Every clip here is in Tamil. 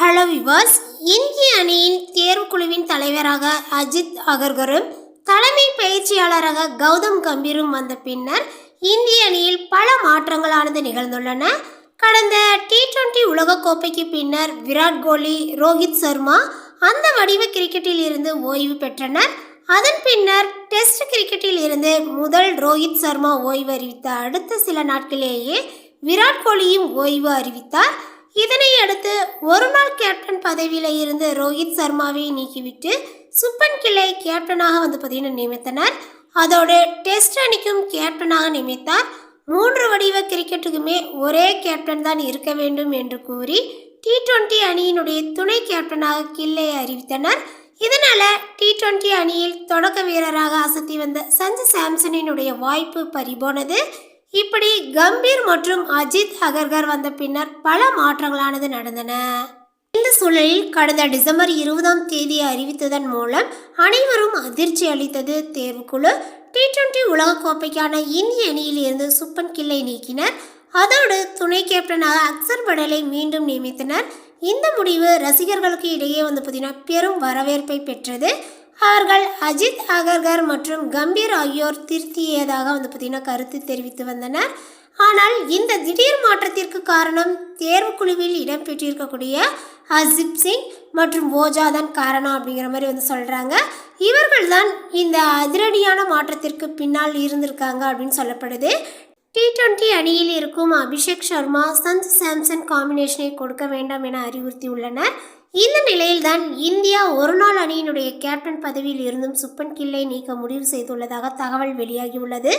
ஹலோ விவாஸ் இந்திய அணியின் தேர்வுக்குழுவின் தலைவராக அஜித் அகர்கரும் தலைமை பயிற்சியாளராக கௌதம் கம்பீரும் வந்த பின்னர் இந்திய அணியில் பல மாற்றங்களானது நிகழ்ந்துள்ளன. கடந்த டி டுவெண்டி உலகக்கோப்பைக்கு பின்னர் விராட் கோலி ரோஹித் சர்மா அந்த வடிவ கிரிக்கெட்டில் இருந்து ஓய்வு பெற்றனர். அதன் பின்னர் டெஸ்ட் கிரிக்கெட்டில் இருந்து முதல் ரோஹித் சர்மா ஓய்வு அறிவித்த அடுத்த சில நாட்களிலேயே விராட் கோலியும் ஓய்வு அறிவித்தார். இதனை அடுத்து ஒரு நாள் கேப்டன் பதவியில் இருந்து ரோஹித் சர்மாவை நீக்கிவிட்டு சுப்பன் கிளை கேப்டனாக வந்து பார்த்தீங்கன்னா நியமித்தனர். அதோடு டெஸ்ட் அணிக்கும் கேப்டனாக நியமித்தார். மூன்று வடிவ கிரிக்கெட்டுக்குமே ஒரே கேப்டன் தான் இருக்க வேண்டும் என்று கூறி டி டுவெண்ட்டி அணியினுடைய துணை கேப்டனாக கில்லை அறிவித்தனர். இதனால் டி டுவெண்ட்டி அணியில் தொடக்க வீரராக அசத்தி வந்த சஞ்சு சாம்சனினுடைய வாய்ப்பு பறிபோனது. இப்படி கம்பீர் மற்றும் அஜித் அகர்கர் வந்த பின்னர் பல மாற்றங்களானது நடந்தன. இந்த சூழலில் கடந்த டிசம்பர் இருபதாம் தேதி அறிவித்ததன் மூலம் அனைவரும் அதிர்ச்சி அளித்தது தேர்வுக்குழு. டி டுவெண்டி உலகக்கோப்பைக்கான இந்திய அணியில் இருந்து சுப்பன் கில்லை நீக்கினர். அதோடு துணை கேப்டனாக அக்சர் படலை மீண்டும் நியமித்தனர். இந்த முடிவு ரசிகர்களுக்கு இடையே வந்து பார்த்தீங்கன்னா பெரும் வரவேற்பை பெற்றது. அவர்கள் அஜித் அகர்கர் மற்றும் கம்பீர் ஆகியோர் திருத்தியதாக வந்து பார்த்தீங்கன்னா கருத்து தெரிவித்து வந்தனர். ஆனால் இந்த திடீர் மாற்றத்திற்கு காரணம் தேர்வுக்குழுவில் இடம்பெற்றிருக்கக்கூடிய அசிப் சிங் மற்றும் ஓஜா தான் காரணம் அப்படிங்கிற மாதிரி வந்து சொல்கிறாங்க இவர்கள் தான் இந்த அதிரடியான மாற்றத்திற்கு பின்னால் இருந்திருக்காங்க அப்படின்னு சொல்லப்படுது. டி டுவெண்ட்டி அணியில் இருக்கும் அபிஷேக் சர்மா சந்த் சாம்சன் காம்பினேஷனை கொடுக்க வேண்டாம் என அறிவுறுத்தியுள்ளனர். இந்த நிலையில்தான் இந்தியா ஒருநாள் அணியினுடைய கேப்டன் பதவியில் இருந்தும் சுப்பன் கில்லை நீக்க முடிவு செய்துள்ளதாக தகவல் வெளியாகியுள்ளது.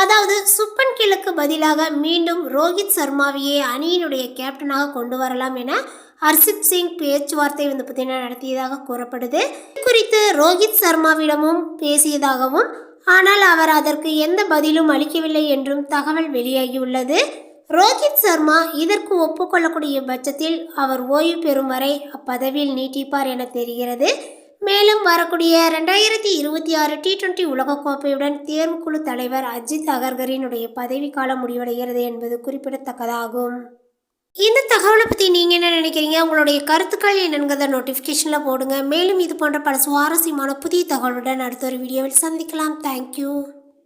அதாவது சுப்பன் கில்லுக்கு பதிலாக மீண்டும் ரோஹித் சர்மாவையே அணியினுடைய கேப்டனாக கொண்டு வரலாம் என ஹர்சிப் சிங் பேச்சுவார்த்தை வந்து பார்த்தீங்கன்னா நடத்தியதாக கூறப்படுது. இது குறித்து ரோஹித் சர்மாவிடமும் பேசியதாகவும் ஆனால் அவர் அதற்கு எந்த பதிலும் அளிக்கவில்லை என்றும் தகவல் வெளியாகியுள்ளது. ரோஹித் சர்மா இதற்கு ஒப்புக்கொள்ளக்கூடிய பட்சத்தில் அவர் ஓய்வு பெறும் வரை அப்பதவியில் நீட்டிப்பார் என தெரிகிறது. மேலும் வரக்கூடிய ரெண்டாயிரத்தி இருபத்தி ஆறு டி டுவெண்டி உலகக்கோப்பையுடன் தேர்வுக்குழு தலைவர் அஜித் அகர்கரினுடைய பதவிக்காலம் முடிவடைகிறது என்பது குறிப்பிடத்தக்கதாகும். இந்த தகவலை பற்றி நீங்கள் என்ன நினைக்கிறீங்க? உங்களுடைய கருத்துக்கள் என்னங்கிறத நோட்டிஃபிகேஷனில் போடுங்க. மேலும் இது போன்ற பல சுவாரஸ்யமான புதிய தகவலுடன் அடுத்த ஒரு வீடியோவில் சந்திக்கலாம். தேங்க்யூ